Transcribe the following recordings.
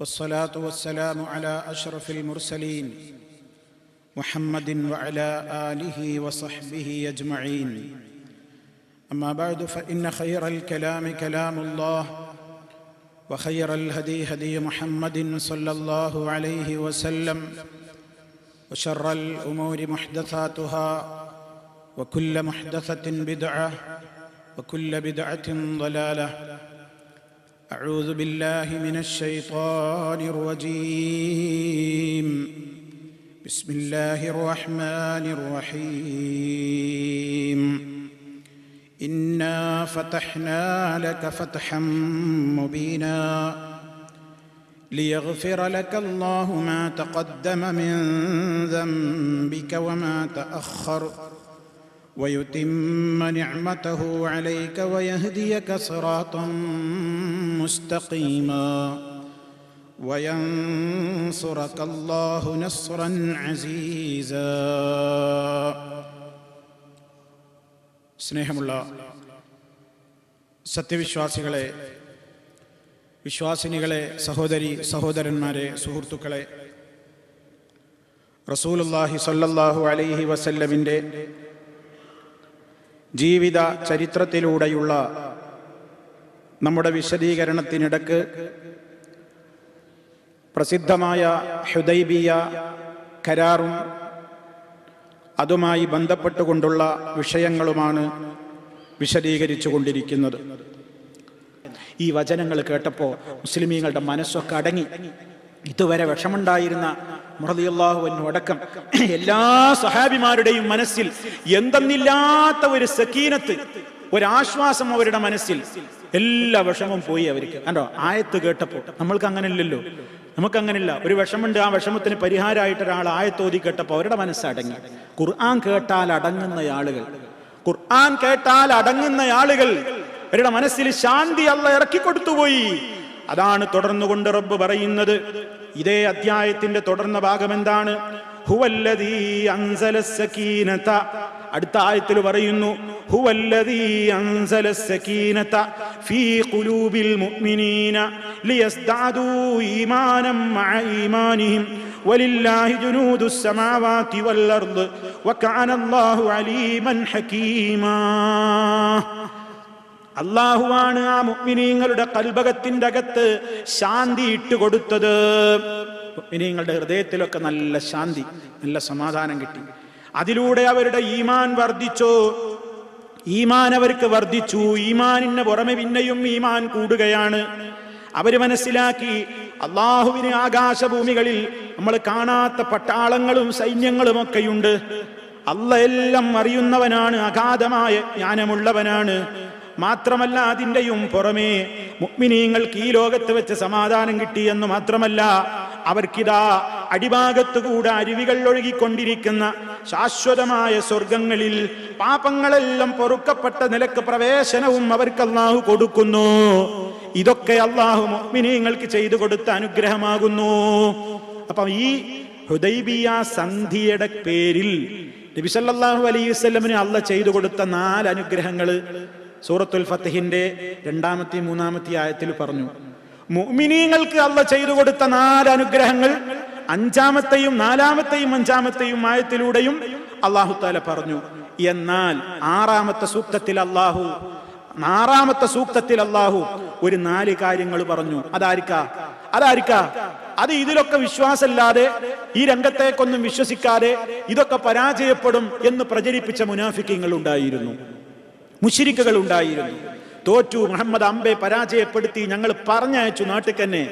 والصلاة والسلام على أشرف المرسلين محمد وعلى آله وصحبه أجمعين. أما بعد فإن خير الكلام كلام الله وخير الهدي هدي محمد صلى الله عليه وسلم وشر الأمور محدثاتها وكل محدثة بدعة وكل بدعة ضلالة. أعوذ بالله من الشيطان الرجيم. بسم الله الرحمن الرحيم. إنا فتحنا لك فتحا مبينا ليغفر لك الله ما تقدم من ذنبك وما تأخر. ويتم نعمته عليك ويهديك صراطا مستقيما وينصرك الله نصرا عزيزا സ്നേഹമുള്ള സത്യവിശ്വാസികളെ വിശ്വാസിനികളെ സഹോദരി സഹോദരന്മാരെ സുഹൃത്തുക്കളെ റസൂലുല്ലാഹി സല്ലല്ലാഹു അലൈഹി വസല്ലമിൻ്റെ ജീവിത ചരിത്രത്തിലൂടെയുള്ള നമ്മുടെ വിശദീകരണത്തിനിടക്ക് പ്രസിദ്ധമായ ഹുദൈബിയ കരാറും അതുമായി ബന്ധപ്പെട്ടുകൊണ്ടുള്ള വിഷയങ്ങളുമാണ് വിശദീകരിച്ചു കൊണ്ടിരിക്കുന്നത് ഈ വചനങ്ങൾ കേട്ടപ്പോൾ മുസ്ലിമീങ്ങളുടെ മനസ്സൊക്കെ അടങ്ങി. ഇതുവരെ വിഷമുണ്ടായിരുന്ന മുറദിയല്ലാഹുവിനു അടക്കം എല്ലാ സഹാബിമാരുടെയും മനസ്സിൽ എന്തെന്നില്ലാത്ത ഒരു സക്കീനത്ത് ഒരാശ്വാസം അവരുടെ മനസ്സിൽ എല്ലാ വിഷമവും പോയി അവർക്ക്. കണ്ടോ? ആയത്ത് കേട്ടപ്പോൾ. നമ്മൾക്ക് അങ്ങനെ ഇല്ലല്ലോ നമുക്ക് അങ്ങനെയില്ല. ഒരു വിഷമുണ്ട് ആ വിഷമത്തിന് പരിഹാരമായിട്ട് ഒരാൾ ആയത്തോതി കേട്ടപ്പോൾ അവരുടെ മനസ്സടങ്ങി. ഖുർആൻ കേട്ടാൽ അടങ്ങുന്ന ആളുകൾ. ഖുർആൻ കേട്ടാൽ അടങ്ങുന്ന ആളുകൾ. അവരുടെ മനസ്സിൽ ശാന്തി അല്ല ഇറക്കിക്കൊടുത്തുപോയി. അതാണ് തുടർന്നുകൊണ്ട് റബ്ബ് പറയുന്നത്. ഇതേ അധ്യായത്തിന്റെ തുടർന്ന ഭാഗം എന്താണ് അൻസല അടുത്ത ആയത്തിൽ പറയുന്നു ഹുവല്ലദീ അൻസല സകീനത ഫീ ഖുലൂബിൽ മുഅ്മിനീന മഅ അള്ളാഹുവാണ് ആ മുഗ്മിനീങ്ങളുടെ കൽബകത്തിന്റെ അകത്ത് ശാന്തി ഇട്ടുകൊടുത്തത് മുഗ്മിനീങ്ങളുടെ ഹൃദയത്തിലൊക്കെ നല്ല ശാന്തി നല്ല സമാധാനം കിട്ടി. അതിലൂടെ അവരുടെ ഈമാൻ വർദ്ധിച്ചു. ഈമാൻ അവർക്ക് വർദ്ധിച്ചു. ഈമാനിന് പുറമെ പിന്നെയും ഈമാൻ കൂടുകയാണ്. അവർ മനസ്സിലാക്കി അള്ളാഹുവിന് ആകാശഭൂമികളിൽ നമ്മൾ കാണാത്ത പട്ടാളങ്ങളും സൈന്യങ്ങളും ഒക്കെയുണ്ട്. അല്ല എല്ലാം അറിയുന്നവനാണ് അഗാധമായ ജ്ഞാനമുള്ളവനാണ്. മാത്രമല്ല അതിന്റെയും പുറമേ മുഗ്മിനീങ്ങൾക്ക് ഈ ലോകത്ത് വെച്ച് സമാധാനം കിട്ടിയെന്ന് മാത്രമല്ല അവർക്കിതാ അടിഭാഗത്തുകൂടെ അരുവികൾ ഒഴുകിക്കൊണ്ടിരിക്കുന്ന ശാശ്വതമായ സ്വർഗങ്ങളിൽ പാപങ്ങളെല്ലാം പൊറുക്കപ്പെട്ട നിലയ്ക്ക് പ്രവേശനവും അവർക്ക് അള്ളാഹു കൊടുക്കുന്നു. ഇതൊക്കെ അള്ളാഹു മുഗ്മിനീങ്ങൾക്ക് ചെയ്തു കൊടുത്ത അനുഗ്രഹമാകുന്നു. അപ്പം ഈ ഹുദൈബിയ സന്ധിയുടെ പേരിൽ നബിസല്ലാഹു അലൈഹി അള്ള ചെയ്തു കൊടുത്ത നാല് അനുഗ്രഹങ്ങൾ സൂറത്തുൽ ഫത്തഹിന്റെ രണ്ടാമത്തെ മൂന്നാമത്തെ ആയത്തിൽ പറഞ്ഞു മുഅ്മിനീങ്ങൾക്ക് അള്ള ചെയ്തു കൊടുത്ത നാല് അനുഗ്രഹങ്ങൾ അഞ്ചാമത്തെയും നാലാമത്തെയും അഞ്ചാമത്തെയും ആയത്തിലൂടെയും അള്ളാഹു താല പറഞ്ഞു. എന്നാൽ ആറാമത്തെ സൂക്തത്തിൽ അള്ളാഹു ആറാമത്തെ സൂക്തത്തിൽ അള്ളാഹു ഒരു നാല് കാര്യങ്ങൾ പറഞ്ഞു. അതായിരിക്കാ അതായിരിക്കാ അത് ഇതിലൊക്കെ വിശ്വാസമില്ലാതെ ഈ രംഗത്തേക്കൊന്നും വിശ്വസിക്കാതെ ഇതൊക്കെ പരാജയപ്പെടും എന്ന് പ്രചരിപ്പിച്ച മുനാഫിക്കങ്ങൾ ഉണ്ടായിരുന്നു. മുഷിരിക്കുകൾ ഉണ്ടായിരുന്നു. തോറ്റു മുഹമ്മദ് അമ്പെ പരാജയപ്പെടുത്തി ഞങ്ങൾ പറഞ്ഞയച്ചു നാട്ടിൽ തന്നെ.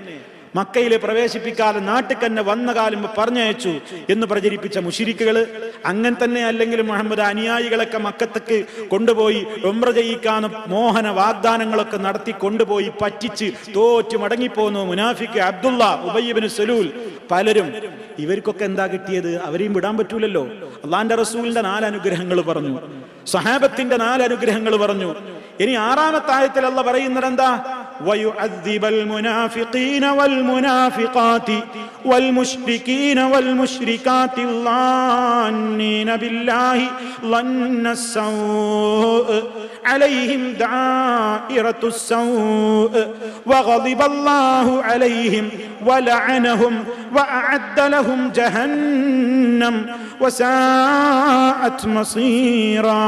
മക്കയിൽ പ്രവേശിപ്പിക്കാതെ നാട്ടിക്കന്നെ വന്ന കാലം പറഞ്ഞയച്ചു എന്ന് പ്രചരിപ്പിച്ച മുഷിരിക്കുകൾ അങ്ങനെ തന്നെ അല്ലെങ്കിൽ മുഹമ്മദ് അനുയായികളൊക്കെ മക്കത്തേക്ക് കൊണ്ടുപോയി ഒമ്ര ജയിക്കാൻ മോഹന വാഗ്ദാനങ്ങളൊക്കെ നടത്തി കൊണ്ടുപോയി പറ്റിച്ച് തോറ്റു മടങ്ങിപ്പോന്നു മുനാഫിക്ക് അബ്ദുള്ള ഉബയ്യബിന് സലൂൽ. പലരും ഇവർക്കൊക്കെ എന്താ കിട്ടിയത്? അവരെയും വിടാൻ പറ്റൂലല്ലോ. അള്ളാന്റെ റസൂലിന്റെ നാല് അനുഗ്രഹങ്ങൾ പറഞ്ഞു. സഹാബത്തിന്റെ നാല് അനുഗ്രഹങ്ങൾ പറഞ്ഞു. ഇനി ആറാമത്തെ ആയത്തിൽ അല്ല പറയുന്നത് എന്താ ويعذب المنافقين والمنافقات والمشركين والمشركات الظانين بالله ظن السوء عليهم دائرة السوء وغضب الله عليهم ولعنهم وأعد لهم جهنم وساءت مصيرا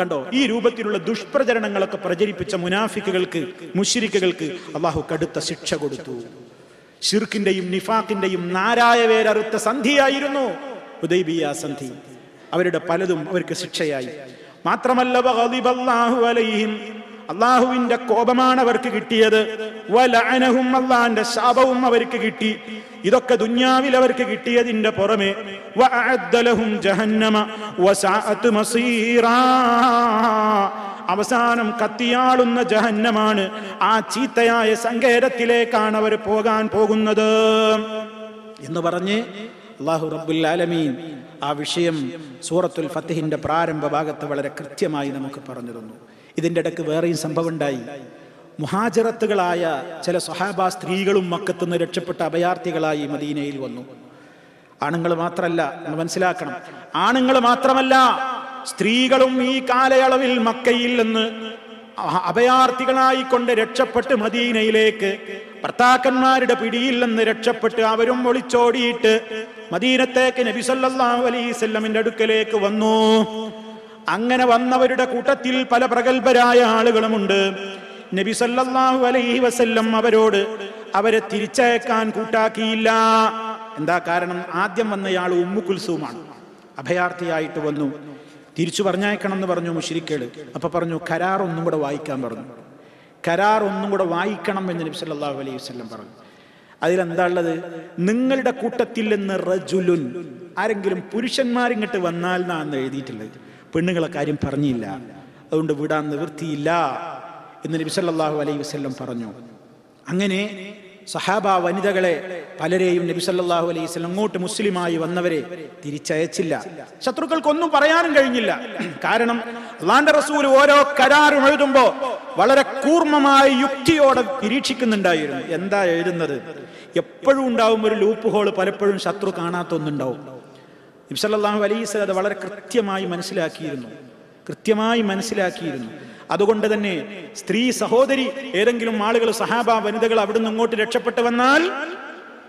കണ്ടോ ഈ രൂപത്തിലുള്ള ദുഷ്പ്രചരണങ്ങളൊക്കെ പ്രചരിപ്പിച്ച മുനാഫിക്കുകൾക്ക് മുഷിരിക്കുകൾക്ക് അള്ളാഹു കടുത്ത ശിക്ഷ കൊടുത്തു. ഷിർക്കിന്റെയും നിഫാഖിന്റെയും നാരായ വേരറുത്ത സന്ധിയായിരുന്നു ഉദൈബിയ സന്ധി. അവരുടെ പലതും അവർക്ക് ശിക്ഷയായി. മാത്രമല്ല അള്ളാഹുവിന്റെ കോപമാണ് അവർക്ക് കിട്ടിയത്. വലഅനഹും അള്ളാന്റെ ശാപവും അവർക്ക് കിട്ടി. ഇതൊക്കെ ദുന്യാവിൽ അവർക്ക് കിട്ടിയതിന്റെ പുറമെ ജഹന്നമ വസഅത് അവസാനം കത്തിയാളുന്ന ജഹന്നമാണ് ആ ചീത്തയായ സങ്കേതത്തിലേക്കാണ് അവർ പോകാൻ പോകുന്നത്. എന്ന് പറഞ്ഞ് അള്ളാഹു റബ്ബുൽ ആലമീൻ ആ വിഷയം സൂറത്തുൽ ഫത്തിഹിന്റെ പ്രാരംഭ ഭാഗത്ത് വളരെ കൃത്യമായി നമുക്ക് പറഞ്ഞു തന്നു. ഇതിന്റെ ഇടയ്ക്ക് വേറെയും സംഭവം ഉണ്ടായി മുഹാജറത്തുകളായ ചില സ്വഹാബ സ്ത്രീകളും മക്കത്തുനിന്ന് രക്ഷപ്പെട്ട അഭയാർത്ഥികളായി മദീനയിൽ വന്നു. ആണുങ്ങൾ മാത്രമല്ല നമ്മൾ മനസ്സിലാക്കണം. ആണുങ്ങൾ മാത്രമല്ല സ്ത്രീകളും ഈ കാലയളവിൽ മക്കയിൽ നിന്ന് അഭയാർത്ഥികളായിക്കൊണ്ട് അഭയാർത്ഥികളായി കൊണ്ട് രക്ഷപ്പെട്ട് മദീനയിലേക്ക് ഭർത്താക്കന്മാരുടെ പിടിയിൽ നിന്ന് രക്ഷപ്പെട്ട് അവരും ഒളിച്ചോടിയിട്ട് മദീനത്തേക്ക് നബിസല്ലാ വസല്ലമിന്റെ അടുക്കലേക്ക് വന്നു. അങ്ങനെ വന്നവരുടെ കൂട്ടത്തിൽ പല പ്രഗത്ഭരായ ആളുകളുമുണ്ട്. നബി സല്ലല്ലാഹു അലൈഹി വസല്ലം അവരോട് അവരെ തിരിച്ചയക്കാൻ കൂട്ടാക്കിയില്ല. എന്താ കാരണം? ആദ്യം വന്നയാൾ ഉമ്മു കുൽസൂമാണ്. അഭയാർത്ഥിയായിട്ട് വന്നു. തിരിച്ചു പറഞ്ഞയക്കണം എന്ന് പറഞ്ഞു മുഷിരിക്കേട് അപ്പൊ പറഞ്ഞു കരാർ ഒന്നും കൂടെ വായിക്കാൻ പറഞ്ഞു. കരാർ ഒന്നും കൂടെ വായിക്കണം എന്ന് നബി സല്ലല്ലാഹു അലൈഹി വസല്ലം പറഞ്ഞു. അതിലെന്താ ഉള്ളത്? നിങ്ങളുടെ കൂട്ടത്തിൽ നിന്ന് റജുലുൻ ആരെങ്കിലും പുരുഷന്മാരിങ്ങോട്ട് വന്നാൽ എന്നാണ് എഴുതിയിട്ടുള്ളത്. പെണ്ണുങ്ങളെ കാര്യം പറഞ്ഞില്ല. അതുകൊണ്ട് വിടാൻ നിവൃത്തിയില്ല എന്ന് നബി സല്ലല്ലാഹു അലൈഹി വസ്ല്ലം പറഞ്ഞു. അങ്ങനെ സഹാബ വനിതകളെ പലരെയും നബി സല്ലല്ലാഹു അലൈഹി വസ്ലം അങ്ങോട്ട് മുസ്ലിമായി വന്നവരെ തിരിച്ചയച്ചില്ല. ശത്രുക്കൾക്കൊന്നും പറയാനും കഴിഞ്ഞില്ല. കാരണം അള്ളാന്റെ റസൂൽ ഓരോ കരാറും എഴുതുമ്പോ വളരെ കൂർമ്മമായ യുക്തിയോടെ നിരീക്ഷിക്കുന്നുണ്ടായിരുന്നു. എന്താ എഴുതുന്നത്? എപ്പോഴും ഉണ്ടാവും ഒരു ലൂപ്പ് ഹോൾ പലപ്പോഴും ശത്രു കാണാത്തൊന്നുണ്ടാവും. നബ്സല്ലാഹു അലൈസ് അത് വളരെ കൃത്യമായി മനസ്സിലാക്കിയിരുന്നു. കൃത്യമായി മനസ്സിലാക്കിയിരുന്നു. അതുകൊണ്ട് തന്നെ സ്ത്രീ സഹോദരി ഏതെങ്കിലും ആളുകൾ സഹാബ വനിതകൾ അവിടുന്ന് ഇങ്ങോട്ട് രക്ഷപ്പെട്ടു വന്നാൽ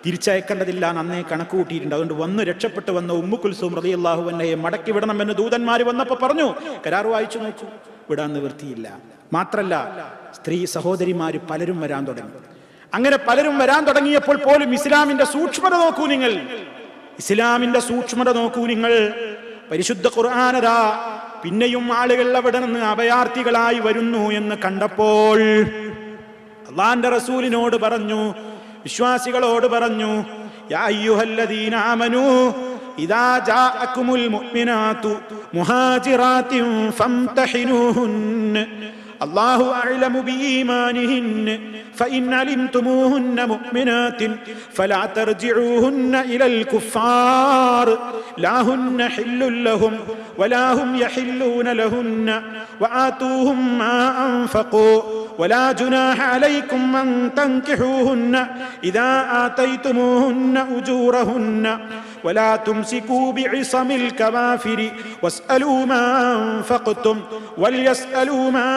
തിരിച്ചയക്കേണ്ടതില്ല അന്നേ കണക്ക് കൂട്ടിയിട്ടുണ്ട് അതുകൊണ്ട് വന്ന് രക്ഷപ്പെട്ടു വന്ന ഉമ്മു കുൽസൂം റതി അള്ളാഹുവിനെ മടക്കി വിടണമെന്ന് ദൂതന്മാർ വന്നപ്പോ പറഞ്ഞു കരാർ വായിച്ചു നോക്കൂ വിടാൻ നിവൃത്തിയില്ല. മാത്രല്ല സ്ത്രീ സഹോദരിമാര് പലരും വരാൻ തുടങ്ങി. അങ്ങനെ പലരും വരാൻ തുടങ്ങിയപ്പോൾ പോലും ഇസ്ലാമിന്റെ സൂക്ഷ്മത നോക്കൂ നിങ്ങൾ. ഇസ്ലാമിന്റെ സൂക്ഷ്മത നോക്കൂ നിങ്ങൾ. പരിശുദ്ധ ഖുർആാനതാ പിന്നെയും ആളുകൾ അവിടെ നിന്ന് അഭയാർത്ഥികളായി വരുന്നു എന്ന് കണ്ടപ്പോൾ അള്ളാന്റെ റസൂലിനോട് പറഞ്ഞു വിശ്വാസികളോട് പറഞ്ഞു യാ അയ്യുഹല്ലദീന ആമനൂ ഇദാ ജാഅക്കുമുൽ മുഅ്മിനാതു മുഹാജിറാത്തിൻ ഫംതഹിനൂഹുന്ന الله أعلم بإيمانهن فإن علمتموهن مؤمنات فلا ترجعوهن إلى الكفار لا هن حل لهم ولا هم يحلون لهن وآتوهم ما أنفقوا ولا جناح عليكم أن تنكحوهن إذا آتيتموهن أجورهن ولا تمسكوا بعصم الكوافر واسألوا ما أنفقتم وليسألوا ما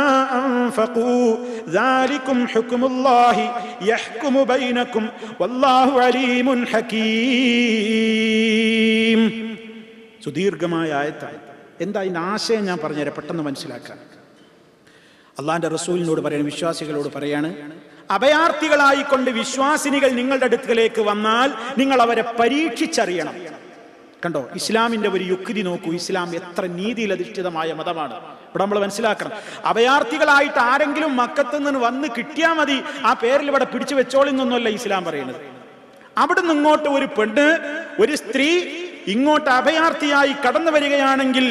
أنفقوا ذلكم حكم الله يحكم بينكم والله عليم حكيم സുദീർഘമായ ആയത്താണ് എന്താ ഇതിന്റെ ആശയം ഞാൻ പറഞ്ഞുതരാം പെട്ടെന്ന് മനസ്സിലാക്കാൻ അള്ളാന്റെ റസൂലിനോട് പറയണം വിശ്വാസികളോട് പറയാണ് അഭയാർത്ഥികളായിക്കൊണ്ട് വിശ്വാസിനികൾ നിങ്ങളുടെ അടുക്കലേക്ക് വന്നാൽ നിങ്ങൾ അവരെ പരീക്ഷിച്ചറിയണം. കണ്ടോ ഇസ്ലാമിന്റെ ഒരു യുക്തി നോക്കൂ. ഇസ്ലാം എത്ര നീതിയിൽ അധിഷ്ഠിതമായ മതമാണ്. ഇവിടെ നമ്മൾ മനസ്സിലാക്കണം. അഭയാർത്ഥികളായിട്ട് ആരെങ്കിലും മക്കത്ത് നിന്ന് വന്ന് കിട്ടിയാൽ മതി. ആ പേരിൽ ഇവിടെ പിടിച്ചു വെച്ചോളിന്നൊന്നുമല്ല ഇസ്ലാം പറയുന്നത്. അവിടെ നിന്ന് ഇങ്ങോട്ട് ഒരു പെണ്ണ് ഒരു സ്ത്രീ ഇങ്ങോട്ട് അഭയാർത്ഥിയായി കടന്നു വരികയാണെങ്കിൽ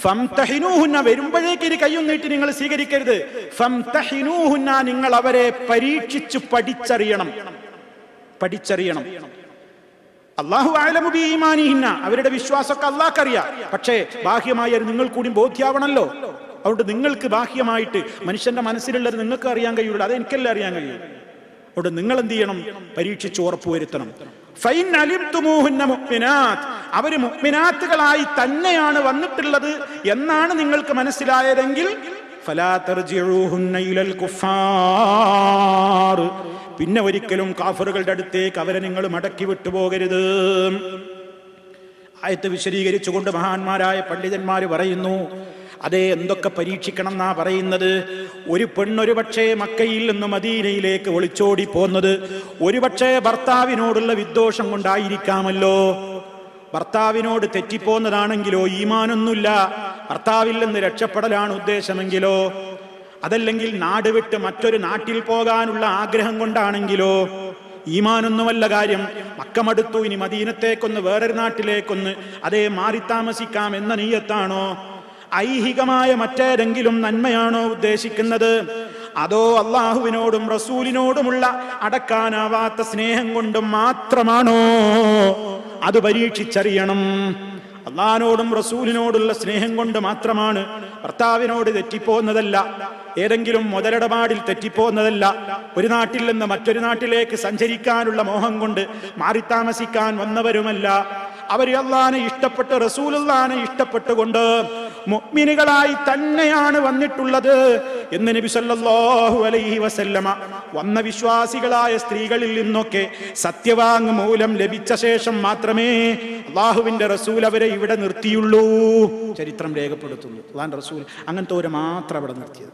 ഫംതഹിനൂഹുന്ന വരുമ്പോഴേക്ക് ഇനി കയ്യും നീട്ടി നിങ്ങൾ സ്വീകരിക്കരുത്. ഫംതഹിനൂഹുന്ന നിങ്ങൾ അവരെ പരീക്ഷിച്ചു പഠിച്ചറിയണം. പഠിച്ചറിയണം. അള്ളാഹു അവരുടെ വിശ്വാസമൊക്കെ അള്ളാഹ്ക്കറിയാം പക്ഷേ ബാഹ്യമായ നിങ്ങൾ കൂടി ബോധ്യാവണല്ലോ. അതുകൊണ്ട് നിങ്ങൾക്ക് ബാഹ്യമായിട്ട് മനുഷ്യന്റെ മനസ്സിലുള്ളത് നിങ്ങൾക്ക് അറിയാൻ കഴിയുള്ളൂ. അത് എനിക്കല്ല അറിയാൻ കഴിയും? അതുകൊണ്ട് നിങ്ങൾ എന്ത് ചെയ്യണം? പരീക്ഷിച്ച് ഉറപ്പുവരുത്തണം. അവർ മുഅ്മിനാത്തുകളായി തന്നെയാണ് വന്നിട്ടുള്ളത് എന്നാണ് നിങ്ങൾക്ക് മനസ്സിലായതെങ്കിൽ പിന്നെ ഒരിക്കലും കാഫറുകളുടെ അടുത്തേക്ക് അവരെ നിങ്ങൾ മടക്കി വിട്ടുപോകരുത് ആയത്ത് വിശദീകരിച്ചുകൊണ്ട് മഹാന്മാരായ പണ്ഡിതന്മാർ പറയുന്നു അതെ എന്തൊക്കെ പരീക്ഷിക്കണം എന്നാ പറയുന്നത്? ഒരു പെണ്ണൊരു പക്ഷേ മക്കയിൽ നിന്ന് മദീനയിലേക്ക് ഒളിച്ചോടി പോന്നത് ഒരു പക്ഷേ ഭർത്താവിനോടുള്ള വിദ്വേഷം കൊണ്ടായിരിക്കാമല്ലോ. ഭർത്താവിനോട് തെറ്റിപ്പോന്നതാണെങ്കിലോ ഈമാനൊന്നുമില്ല. ഭർത്താവിൽ നിന്ന് രക്ഷപ്പെടലാണ് ഉദ്ദേശമെങ്കിലോ? അതല്ലെങ്കിൽ നാട് വിട്ട് മറ്റൊരു നാട്ടിൽ പോകാനുള്ള ആഗ്രഹം കൊണ്ടാണെങ്കിലോ? ഈമാനൊന്നുമല്ല കാര്യം. മക്കമടുത്തു ഇനി മദീനത്തേക്കൊന്ന് വേറൊരു നാട്ടിലേക്കൊന്ന് അതേ മാറി താമസിക്കാം എന്ന നീയത്താണോ ഐഹികമായ മറ്റേതെങ്കിലും നന്മയാണോ ഉദ്ദേശിക്കുന്നത്? അതോ അള്ളാഹുവിനോടും റസൂലിനോടുമുള്ള അടക്കാനാവാത്ത സ്നേഹം കൊണ്ടും മാത്രമാണോ അത് പരീക്ഷിച്ചറിയണം? അള്ളഹാനോടും റസൂലിനോടുള്ള സ്നേഹം കൊണ്ട് മാത്രമാണ് ഭർത്താവിനോട് തെറ്റിപ്പോകുന്നതല്ല ഏതെങ്കിലും മുതലിടപാടിൽ തെറ്റിപ്പോകുന്നതല്ല ഒരു നാട്ടിൽ നിന്ന് മറ്റൊരു നാട്ടിലേക്ക് സഞ്ചരിക്കാനുള്ള മോഹം കൊണ്ട് മാറി താമസിക്കാൻ വന്നവരുമല്ല. അവർ അള്ളഹാനെ ഇഷ്ടപ്പെട്ട് റസൂലുള്ളാനെ ഇഷ്ടപ്പെട്ടുകൊണ്ട് മുഅ്മിനുകളായി തന്നെയാണ് വന്നിട്ടുള്ളത് എന്ന് നബി സല്ലല്ലാഹു അലൈഹി വസല്ലമ വന്ന വിശ്വാസികളായ സ്ത്രീകളിൽ നിന്നൊക്കെ സത്യവാങ് മൂലം ലഭിച്ച ശേഷം മാത്രമേ അള്ളാഹുവിന്റെ റസൂൽ അവരെ ഇവിടെ നിർത്തിയുള്ളൂ. ചരിത്രം രേഖപ്പെടുത്തുന്നു. അള്ളാൻ റസൂൽ അങ്ങനത്തെ ഒരു മാത്രം അവിടെ നിർത്തിയത്.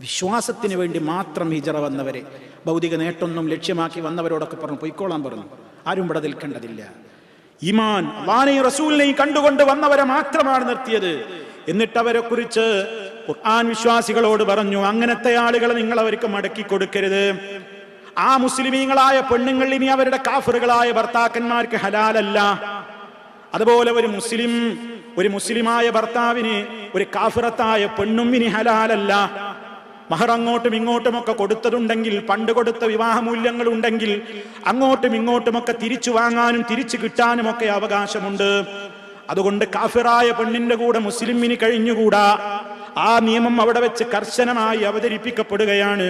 വിശ്വാസത്തിന് വേണ്ടി മാത്രം ഹിജറ വന്നവരെ ഭൗതിക നേട്ടമൊന്നും ലക്ഷ്യമാക്കി വന്നവരോടൊക്കെ പറഞ്ഞു പൊയ്ക്കോളാൻ പറഞ്ഞു. ആരും ഇവിടെ നിൽക്കേണ്ടതില്ല. ഇമാൻ അള്ളാനെയും റസൂലിനെയും കണ്ടുകൊണ്ട് വന്നവരെ മാത്രമാണ് നിർത്തിയത്. എന്നിട്ട് അവരെ കുറിച്ച് ഖുർആൻ വിശ്വാസികളോട് പറഞ്ഞു അങ്ങനത്തെ ആളുകളെ നിങ്ങൾ അവർക്ക് മടക്കി കൊടുക്കരുത്. ആ മുസ്ലിമീങ്ങളായ പെണ്ണുങ്ങൾ ഇനി അവരുടെ കാഫറുകളായ ഭർത്താക്കന്മാർക്ക് ഹലാലല്ല. അതുപോലെ ഒരു മുസ്ലിം ഒരു മുസ്ലിമായ ഭർത്താവിന് ഒരു കാഫിറത്തായ പെണ്ണും ഇനി ഹലാലല്ല. മഹർ അങ്ങോട്ടും ഇങ്ങോട്ടുമൊക്കെ കൊടുത്തതുണ്ടെങ്കിൽ പണ്ട് കൊടുത്ത വിവാഹമൂല്യങ്ങൾ ഉണ്ടെങ്കിൽ അങ്ങോട്ടും ഇങ്ങോട്ടുമൊക്കെ തിരിച്ചു വാങ്ങാനും തിരിച്ചു കിട്ടാനും ഒക്കെ അവകാശമുണ്ട്. അതുകൊണ്ട് കാഫിറായ പെണ്ണിന്റെ കൂടെ മുസ്ലിമിന് കഴിഞ്ഞുകൂടാ. ആ നിയമം അവിടെ വെച്ച് കർശനമായി അവതരിപ്പിക്കപ്പെടുകയാണ്.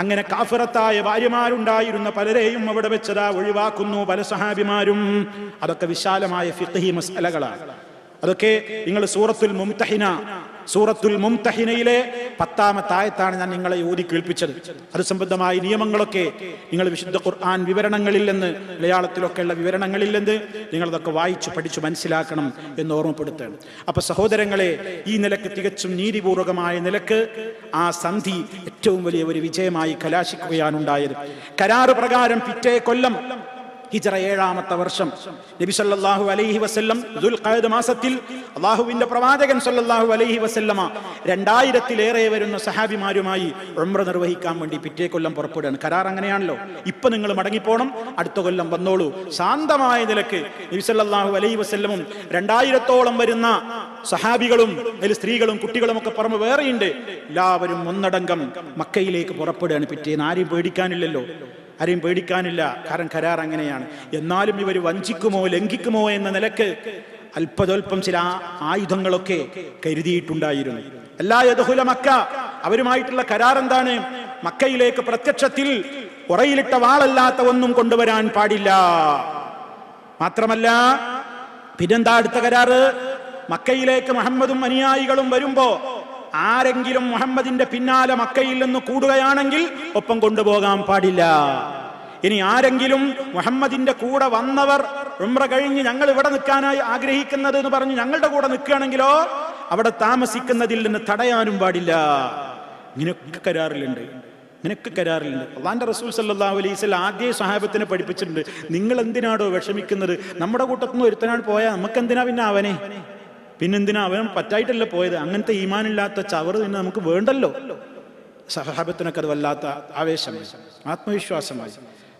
അങ്ങനെ കാഫിറത്തായ ഭാര്യമാരുണ്ടായിരുന്ന പലരെയും അവിടെ വെച്ചതാ ഒഴിവാക്കുന്നു പല സഹാബിമാരും. അതൊക്കെ വിശാലമായ ഫിഖ്ഹി മസലകളാണ് അതൊക്കെ നിങ്ങൾ സൂറത്തുൽ മുംതഹിന സൂറത്തുൽ മുംതഹിനയിലെ പത്താമത്തെ ആയത്താണ് ഞാൻ നിങ്ങളെ ഓതി കേൾപ്പിച്ചത്. അത് സംബന്ധമായ നിയമങ്ങളൊക്കെ നിങ്ങൾ വിശുദ്ധ ഖുർആൻ വിവരണങ്ങളിൽ നിന്ന് മലയാളത്തിലൊക്കെയുള്ള വിവരണങ്ങളിൽ നിന്ന് നിങ്ങളതൊക്കെ വായിച്ചു പഠിച്ചു മനസ്സിലാക്കണം എന്ന് ഓർമ്മപ്പെടുത്തുകയാണ്. അപ്പൊ സഹോദരങ്ങളെ ഈ നിലയ്ക്ക് തികച്ചും നീതിപൂർവകമായ നിലയ്ക്ക് ആ സന്ധി ഏറ്റവും വലിയ ഒരു വിജയമായി കലാശിക്കുകയാണ് ഉണ്ടായത് കരാറ് പ്രകാരം പിറ്റേ കൊല്ലം ഹിജറ ഏഴാമത്തെ വർഷം. നബി സല്ലാഹു അലൈഹി വസ്ല്ലം ദുൽഖഅദ് മാസത്തിൽ അള്ളാഹുവിന്റെ പ്രവാചകൻ സല്ലാഹു അലൈഹി വസല്ലമ രണ്ടായിരത്തിലേറെ വരുന്ന സഹാബിമാരുമായി ഉമ്ര നിർവഹിക്കാൻ വേണ്ടി പിറ്റേ കൊല്ലം പുറപ്പെടുകയാണ്. കരാർ അങ്ങനെയാണല്ലോ. ഇപ്പൊ നിങ്ങൾ മടങ്ങിപ്പോണം. അടുത്ത കൊല്ലം വന്നോളൂ. ശാന്തമായ നിലയ്ക്ക് നബി സല്ലാഹു അലൈഹി വസ്ല്ലമും രണ്ടായിരത്തോളം വരുന്ന സഹാബികളും അതിൽ സ്ത്രീകളും കുട്ടികളും ഒക്കെ പറമ്പ് വേറെയുണ്ട്. എല്ലാവരും ഒന്നടങ്കം മക്കയിലേക്ക് പുറപ്പെടുകയാണ്. പിറ്റേന്ന് ആരും പേടിക്കാനില്ലല്ലോ. ആരെയും പേടിക്കാനില്ല. കാരണം കരാർ അങ്ങനെയാണ്. എന്നാലും ഇവർ വഞ്ചിക്കുമോ ലംഘിക്കുമോ എന്ന നിലയ്ക്ക് അല്പതൽപ്പം ചില ആയുധങ്ങളൊക്കെ കരുതിയിട്ടുണ്ടായിരുന്നു. എല്ലാ യദഹുല മക്ക അവരുമായിട്ടുള്ള കരാർ എന്താണ്? മക്കയിലേക്ക് പ്രത്യക്ഷത്തിൽ ഉറയിലിട്ട വാളല്ലാത്ത ഒന്നും കൊണ്ടുവരാൻ പാടില്ല. മാത്രമല്ല പിന്നെന്താ അടുത്ത കരാറ്? മക്കയിലേക്ക് മുഹമ്മദും അനുയായികളും വരുമ്പോ ആരെങ്കിലും മുഹമ്മദിന്റെ പിന്നാലെ മക്കയിൽ നിന്ന് കൂടുകയാണെങ്കിൽ ഒപ്പം കൊണ്ടുപോകാൻ പാടില്ല. ഇനി ആരെങ്കിലും മുഹമ്മദിന്റെ കൂടെ വന്നവർ ഉമ്ര കഴിഞ്ഞ് ഞങ്ങൾ ഇവിടെ നിൽക്കാനായി ആഗ്രഹിക്കുന്നത് എന്ന് പറഞ്ഞ് ഞങ്ങളുടെ കൂടെ നിൽക്കുകയാണെങ്കിലോ അവിടെ താമസിക്കുന്നതിൽ നിന്ന് തടയാനും പാടില്ല. ഇങ്ങനെയൊക്കെ കരാറിലുണ്ട്. നിനക്ക് കരാറിലുണ്ട്. അള്ളാന്റെ റസൂൽ സല്ലല്ലാഹു അലൈഹി വസല്ലം ആദ്യ സഹാബത്തിനെ പഠിപ്പിച്ചിട്ടുണ്ട്. നിങ്ങൾ എന്തിനാടോ വിഷമിക്കുന്നത്? നമ്മുടെ കൂട്ടത്തുനിന്ന് ഒരുത്തനാട് പോയാൽ നമുക്ക് എന്തിനാ പിന്നെ അവനെ? പിന്നെന്തിനാ അവൻ പറ്റായിട്ടല്ല പോയത്? അങ്ങനത്തെ ഈമാനില്ലാത്ത ചവറ് തന്നെ നമുക്ക് വേണ്ടല്ലോ. സഹാബത്തിനൊക്കെ അത് വല്ലാത്ത ആവേശമായി ആത്മവിശ്വാസമായി.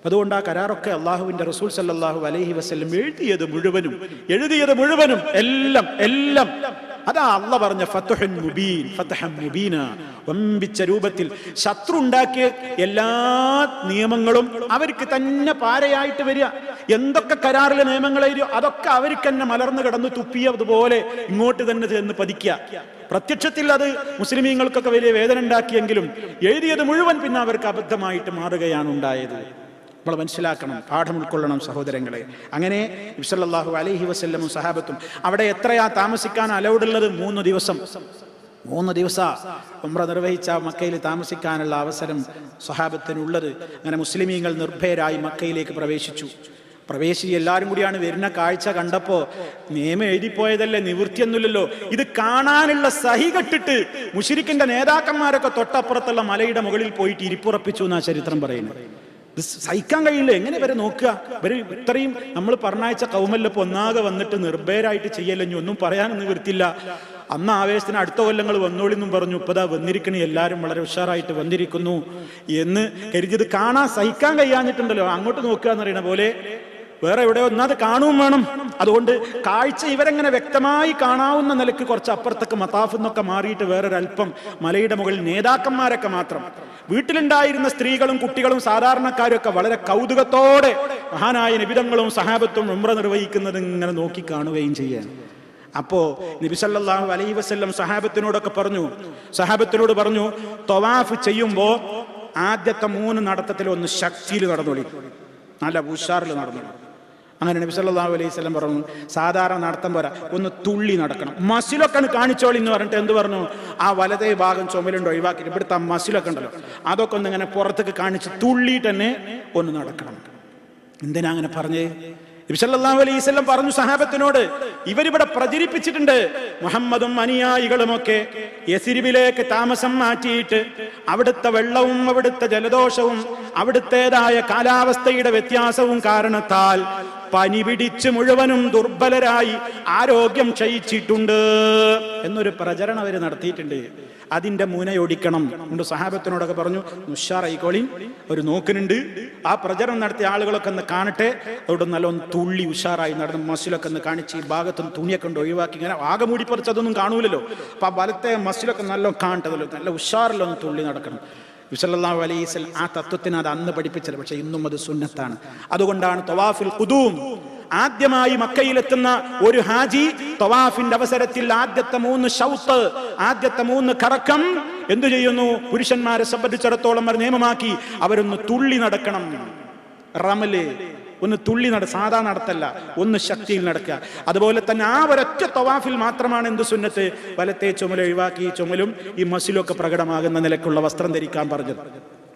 അതുകൊണ്ട് ആ കരാറൊക്കെ അള്ളാഹുവിന്റെ റസൂൽ സല്ലാഹു അലൈഹി വസ്ലം എഴുതിയത് മുഴുവനും എഴുതിയത് മുഴുവനും എല്ലാം എല്ലാം അതാ അല്ല പറഞ്ഞ ഫത്തുഹൻ മുബീൻ മുബീന. വമ്പിച്ച രൂപത്തിൽ ശത്രു ഉണ്ടാക്കിയ എല്ലാ നിയമങ്ങളും അവർക്ക് തന്നെ പാരയായിട്ട് വരിക. എന്തൊക്കെ കരാറിലെ നിയമങ്ങളെഴുതിയോ അതൊക്കെ അവർക്ക് തന്നെ മലർന്നു കിടന്ന് തുപ്പിയതുപോലെ ഇങ്ങോട്ട് തന്നെ ചെന്ന് പതിക്കുക. പ്രത്യക്ഷത്തിൽ അത് മുസ്ലിമീങ്ങൾക്കൊക്കെ വലിയ വേദന ഉണ്ടാക്കിയെങ്കിലും എഴുതിയത് മുഴുവൻ പിന്നെ അവർക്ക് അബദ്ധമായിട്ട് മാറുകയാണ് ഉണ്ടായത്. നമ്മൾ മനസ്സിലാക്കണം പാഠം ഉൾക്കൊള്ളണം സഹോദരങ്ങളെ. അങ്ങനെ ഇബ്സല്ലാഹു അലൈഹി വസ്ല്ലമും സഹാബത്തും അവിടെ എത്രയാ താമസിക്കാൻ അലൗഡ് ഉള്ളത് മൂന്ന് ദിവസം. മൂന്ന് ദിവസ ഉംറ നിർവഹിച്ച മക്കയിൽ താമസിക്കാനുള്ള അവസരം സ്വഹാബത്തിനുള്ളത് അങ്ങനെ മുസ്ലിമീങ്ങൾ നിർഭയരായി മക്കയിലേക്ക് പ്രവേശിച്ചു. പ്രവേശിച്ച് എല്ലാവരും കൂടിയാണ് വരുന്ന കാഴ്ച കണ്ടപ്പോ നിയമം എഴുതിപ്പോയതല്ലേ? നിവൃത്തിയൊന്നുമില്ലല്ലോ. ഇത് കാണാനുള്ള സഹി കെട്ടിട്ട് മുഷിരിക്കിന്റെ നേതാക്കന്മാരൊക്കെ തൊട്ടപ്പുറത്തുള്ള മലയുടെ മുകളിൽ പോയിട്ട് ഇരിപ്പുറപ്പിച്ചു എന്നാ ചരിത്രം പറയുന്നത്. സഹിക്കാൻ കഴിയില്ല. എങ്ങനെ വരെ നോക്കുക? ഇവർ ഇത്രയും നമ്മൾ പറഞ്ഞയച്ച കൗമല്ലപ്പോ ഒന്നാകെ വന്നിട്ട് നിർഭയരായിട്ട് ചെയ്യല്ലെഞ്ഞു ഒന്നും പറയാനൊന്നും വൃത്തില്ല അന്ന് ആവേശത്തിന് അടുത്ത കൊല്ലങ്ങൾ വന്നോളിന്നും പറഞ്ഞു. ഇപ്പതാ വന്നിരിക്കണേ. എല്ലാവരും വളരെ ഉഷാറായിട്ട് വന്നിരിക്കുന്നു എന്ന് കരുതിയത് കാണാൻ സഹിക്കാൻ കഴിയാഞ്ഞിട്ടുണ്ടല്ലോ. അങ്ങോട്ട് നോക്കുക എന്ന് പറയുന്ന പോലെ വേറെ എവിടെ ഒന്നത് കാണുകയും വേണം. അതുകൊണ്ട് കാഴ്ച ഇവരെങ്ങനെ വ്യക്തമായി കാണാവുന്ന നിലയ്ക്ക് കുറച്ച് അപ്പുറത്തൊക്കെ മതാഫ് എന്നൊക്കെ മാറിയിട്ട് വേറൊരല്പം മലയുടെ മുകളിൽ നേതാക്കന്മാരൊക്കെ മാത്രം. വീട്ടിലുണ്ടായിരുന്ന സ്ത്രീകളും കുട്ടികളും സാധാരണക്കാരും ഒക്കെ വളരെ കൗതുകത്തോടെ മഹാനായ നിബിതങ്ങളും സഹാബത്തും ഉമ്ര നിർവഹിക്കുന്നത് ഇങ്ങനെ നോക്കി കാണുകയും ചെയ്യാൻ. അപ്പോ നബിസല്ലാഹു അലൈ വസ്ല്ലം സഹാബത്തിനോടൊക്കെ പറഞ്ഞു സഹാബത്തിനോട് പറഞ്ഞു തൊവാഫ് ചെയ്യുമ്പോ ആദ്യത്തെ മൂന്ന് നടത്തത്തിൽ ഒന്ന് ശക്തിയിൽ നടന്നോളി നല്ല ഉഷാറിൽ നടന്നോളി. അങ്ങനെ നബി സല്ലല്ലാഹു അലൈഹി സ്വലം പറഞ്ഞു സാധാരണ നടത്തം പോരാ ഒന്ന് തുള്ളി നടക്കണം. മസിലൊക്കെ കാണിച്ചോളി എന്ന് പറഞ്ഞിട്ട് എന്ത് പറഞ്ഞു? ആ വലതേ ഭാഗം ചുമലുണ്ട് ഒഴിവാക്കി ഇവിടുത്തെ മസിലൊക്കെ ഉണ്ടല്ലോ അതൊക്കെ ഒന്ന് ഇങ്ങനെ പുറത്തേക്ക് കാണിച്ച് തുള്ളി തന്നെ ഒന്ന് നടക്കണം. എന്തിനാ അങ്ങനെ പറഞ്ഞേ? നബിസല്ലാഹു അലൈഹി സ്വലം പറഞ്ഞു സഹാബത്തിനോട് ഇവരിവിടെ പ്രചരിപ്പിച്ചിട്ടുണ്ട് മുഹമ്മദും അനുയായികളും ഒക്കെ യസിരിബിലേക്ക് താമസം മാറ്റിയിട്ട് അവിടുത്തെ വെള്ളവും അവിടുത്തെ ജലദോഷവും അവിടുത്തേതായ കാലാവസ്ഥയുടെ വ്യത്യാസവും കാരണത്താൽ പനി പിടിച്ച് മുഴുവനും ദുർബലരായി ആരോഗ്യം ക്ഷയിച്ചിട്ടുണ്ട് എന്നൊരു പ്രചരണം അവർ നടത്തിയിട്ടുണ്ട്. അതിന്റെ മുനയൊടിക്കണം കൊണ്ട് സഹാബത്തിനോടൊക്കെ പറഞ്ഞു ഉഷാറായിക്കോളിൻ ഒരു നോക്കുന്നുണ്ട് ആ പ്രചരണം നടത്തിയ ആളുകളൊക്കെ ഒന്ന് കാണട്ടെ. അവിടെ നല്ലോണം തുള്ളി ഉഷാറായി നടന്ന് മസിലൊക്കെ ഒന്ന് കാണിച്ച് ഈ ഭാഗത്തും തുണിയൊക്കെ ഉണ്ട് ഒഴിവാക്കി ഇങ്ങനെ ആകെ മൂടി പറിച്ച് അതൊന്നും കാണൂലല്ലോ. അപ്പൊ ആ വലത്തെ മസിലൊക്കെ നല്ലോണം കാണട്ടതല്ലോ നല്ല ഉഷാറിലൊന്ന് തുള്ളി നടക്കണം. വിസല്ലാഹു അലൈസ് ആ തത്വത്തിന് അത് അന്ന് പഠിപ്പിച്ചത്. പക്ഷെ ഇന്നും അത് സുന്നത്താണ്. അതുകൊണ്ടാണ് തവാഫിൽ കുതൂം ആദ്യമായി മക്കയിലെത്തുന്ന ഒരു ഹാജി തവാഫിന്റെ അവസരത്തിൽ ആദ്യത്തെ മൂന്ന് ഷൗത്ത് ആദ്യത്തെ മൂന്ന് കറക്കം എന്തു ചെയ്യുന്നു? പുരുഷന്മാരെ സംബന്ധിച്ചിടത്തോളം അവർ നിയമമാക്കി അവരൊന്ന് തുള്ളി നടക്കണം. റമൽ ഒന്ന് തുള്ളി നട സാധാ നടത്തല്ല ഒന്ന് ശക്തിയിൽ നടക്കുക. അതുപോലെ തന്നെ ആ ഒരൊറ്റ തവാഫിൽ മാത്രമാണ് എന്ത് സുന്നത്ത്? വലത്തെ ചുമൽ ഒഴിവാക്കി ഈ ചുമലും ഈ മസിലൊക്കെ പ്രകടമാകുന്ന നിലക്കുള്ള വസ്ത്രം ധരിക്കാൻ പറഞ്ഞത്.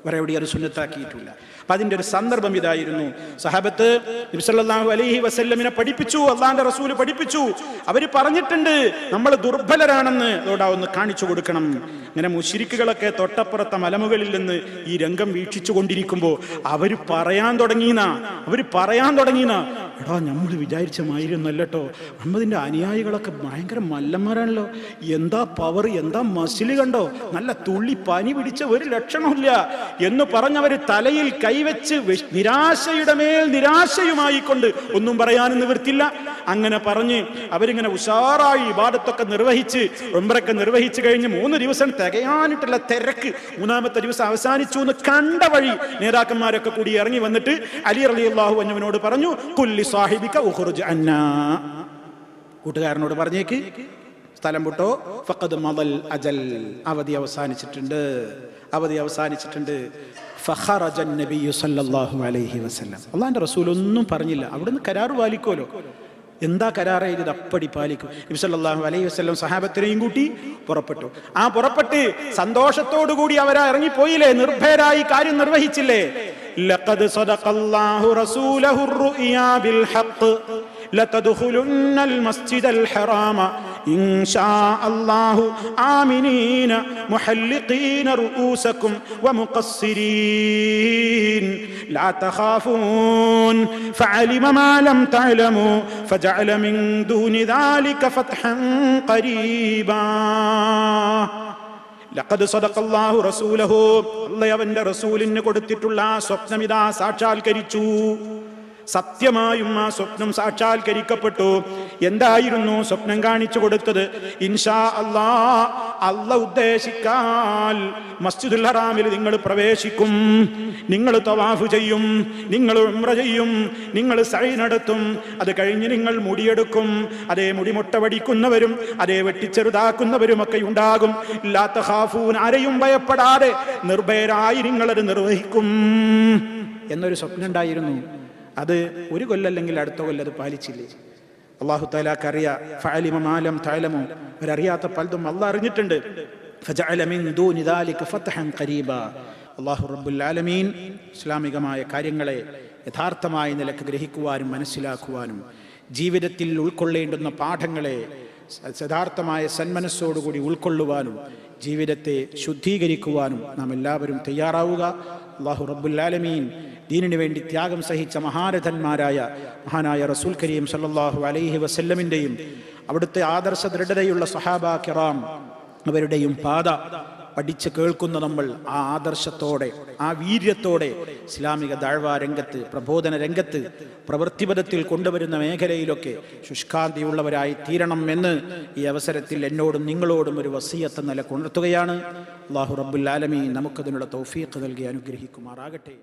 വേറെ എവിടെയും അത് സുന്നത്താക്കിയിട്ടില്ല. അപ്പൊ അതിന്റെ ഒരു സന്ദർഭം ഇതായിരുന്നു. സഹാബത്ത് നബിസല്ലാഹു അലൈഹി വസല്ലമിനെ പഠിപ്പിച്ചു അള്ളാന്റെ റസൂൽ പഠിപ്പിച്ചു. അവർ പറഞ്ഞിട്ടുണ്ട് നമ്മൾ ദുർബലരാണെന്ന് അതോടെ ഒന്ന് കാണിച്ചു കൊടുക്കണം. അങ്ങനെ മുഷിരിക്കുകളൊക്കെ തൊട്ടപ്പുറത്തെ മലമുകളിൽ നിന്ന് ഈ രംഗം വീക്ഷിച്ചു കൊണ്ടിരിക്കുമ്പോ അവർ പറയാൻ തുടങ്ങിന അവർ പറയാൻ തുടങ്ങിന എടാ നമ്മൾ വിചാരിച്ച മായിരുന്നല്ലോ മുഹമ്മദിന്റെ അനുയായികളൊക്കെ ഭയങ്കര മല്ലന്മാരാണല്ലോ. എന്താ പവർ എന്താ മസിൽ കണ്ടോ? നല്ല തുള്ളി പനി പിടിച്ച ഒരു ലക്ഷണമില്ല എന്ന് പറഞ്ഞവര് തലയിൽ കൈവച്ച് നിരാശയുടെ മേൽ നിരാശയുമായി കൊണ്ട് ഒന്നും പറയാനും നിവൃത്തില്ല അങ്ങനെ പറഞ്ഞ് അവരിങ്ങനെ ഉഷാറായി ഇബാദത്തൊക്കെ നിർവഹിച്ച് ഒമ്പരൊക്കെ നിർവഹിച്ച് കഴിഞ്ഞ് മൂന്ന് ദിവസം തികയാനിട്ടുള്ള തിരക്ക് മൂന്നാമത്തെ ദിവസം അവസാനിച്ചു എന്ന് കണ്ട വഴി നേതാക്കന്മാരൊക്കെ കൂടി ഇറങ്ങി വന്നിട്ട് അലി അലി അള്ളാഹു പറഞ്ഞു കുല്ലി സാഹിബിക്ക ഉഹുറുജ് അന്നാ. കൂട്ടുകാരനോട് പറഞ്ഞേക്ക് സ്ഥലം വിട്ടോ? ഫക്കത് മദൽ അജൽ. അവധി അവസാനിച്ചിട്ടുണ്ട്. അവധി അവസാനിച്ചിട്ടുണ്ട്. ഫഖറജ നബിയു സല്ലല്ലാഹു അലൈഹി വസല്ലം അള്ളാഹിന്റെ റസൂൽ ഒന്നും പറഞ്ഞില്ല അവിടുന്ന് കരാറ് പാലിക്കുമല്ലോ എന്താ കരാർ എഴുതിയത് അപ്പടി പാലിക്കും നബി സല്ലല്ലാഹു അലൈഹി വസല്ലം സഹാബത്തിനെയും കൂട്ടി പുറപ്പെട്ടു ആ പുറപ്പെട്ട് സന്തോഷത്തോടു കൂടി അവരാ ഇറങ്ങിപ്പോയില്ലേ നിർഭയരായി കാര്യം നിർവഹിച്ചില്ലേ ലഖദ് സദഖല്ലാഹു റസൂലഹു الرؤيا بالحق لتدخلن المسجد الحرام إن شاء الله آمنين محلقين رؤوسكم ومقصرين لا تخافون فعلم ما لم تعلموا فجعل من دون ذلك فتحا قريبا ലഖദ് സദഖല്ലാഹു റസൂലഹു അള്ളാഹ് അവന്റെ റസൂലിന് കൊടുത്തിട്ടുള്ള ആ സ്വപ്നം ഇതാ സാക്ഷാത്കരിച്ചു സത്യമായും ആ സ്വപ്നം സാക്ഷാത്കരിക്കപ്പെട്ടു എന്തായിരുന്നു സ്വപ്നം കാണിച്ചു കൊടുത്തത്? ഇൻഷാ അല്ലാ അല്ല ഉദ്ദേശിക്കാൽ മസ്ജിദുൽ ഹറാമിൽ നിങ്ങൾ പ്രവേശിക്കും. നിങ്ങൾ തവാഫ് ചെയ്യും നിങ്ങൾ ഉംറ ചെയ്യും നിങ്ങൾ സൈ നടത്തും. അത് കഴിഞ്ഞ് നിങ്ങൾ മുടിയെടുക്കും. അതേ മുടിമുട്ട വടിക്കുന്നവരും അതേ വെട്ടിച്ചെറുതാക്കുന്നവരും ഒക്കെ ഉണ്ടാകും. ഇല്ലാത്ത ഹാഫൂൻ ആരെയും ഭയപ്പെടാതെ നിർഭയരായി നിങ്ങളത് നിർവഹിക്കും. എന്നൊരു സ്വപ്നം ഉണ്ടായിരുന്നു. അത് ഒരു കൊല്ലല്ലെങ്കിൽ അടുത്ത കൊല്ലം അത് പാലിച്ചില്ലേ? അള്ളാഹു താലാക്ക് അറിയാം ഫാലിമം ആലം താലമോ അവരറിയാത്ത പലതും അള്ളാഹ് അറിഞ്ഞിട്ടുണ്ട്. അള്ളാഹു റബ്ബുൽ ആലമീൻ ഇസ്ലാമികമായ കാര്യങ്ങളെ യഥാർത്ഥമായ നിലയ്ക്ക് ഗ്രഹിക്കുവാനും മനസ്സിലാക്കുവാനും ജീവിതത്തിൽ ഉൾക്കൊള്ളേണ്ടുന്ന പാഠങ്ങളെ യഥാർത്ഥമായ സന്മനസ്സോടുകൂടി ഉൾക്കൊള്ളുവാനും ജീവിതത്തെ ശുദ്ധീകരിക്കുവാനും നാം എല്ലാവരും തയ്യാറാവുക. അള്ളാഹു റബ്ബുല്ലാലമീൻ ദീനിനു വേണ്ടി ത്യാഗം സഹിച്ച മഹാരഥന്മാരായ മഹാനായ റസൂൽ കരീം സല്ലാഹു അലൈഹി വസല്ലമിന്റെയും അവിടുത്തെ ആദർശ ദൃഢതയുള്ള സഹാബ കിറാം അവരുടെയും പാത പഠിച്ച് കേൾക്കുന്ന നമ്മൾ ആ ആദർശത്തോടെ ആ വീര്യത്തോടെ ഇസ്ലാമിക ദാഴ്വാ രംഗത്ത് പ്രബോധന രംഗത്ത് പ്രവൃത്തിപഥത്തിൽ കൊണ്ടുവരുന്ന മേഖലയിലൊക്കെ ശുഷ്കാന്തിയുള്ളവരായി തീരണം എന്ന് ഈ അവസരത്തിൽ എന്നോടും നിങ്ങളോടും ഒരു വസീയത്ത് നില കൊണ്ടെത്തുകയാണ് അള്ളാഹു റബ്ബുൽ നമുക്കതിനുള്ള തൗഫീഖ് നൽകി അനുഗ്രഹിക്കുമാറാകട്ടെ.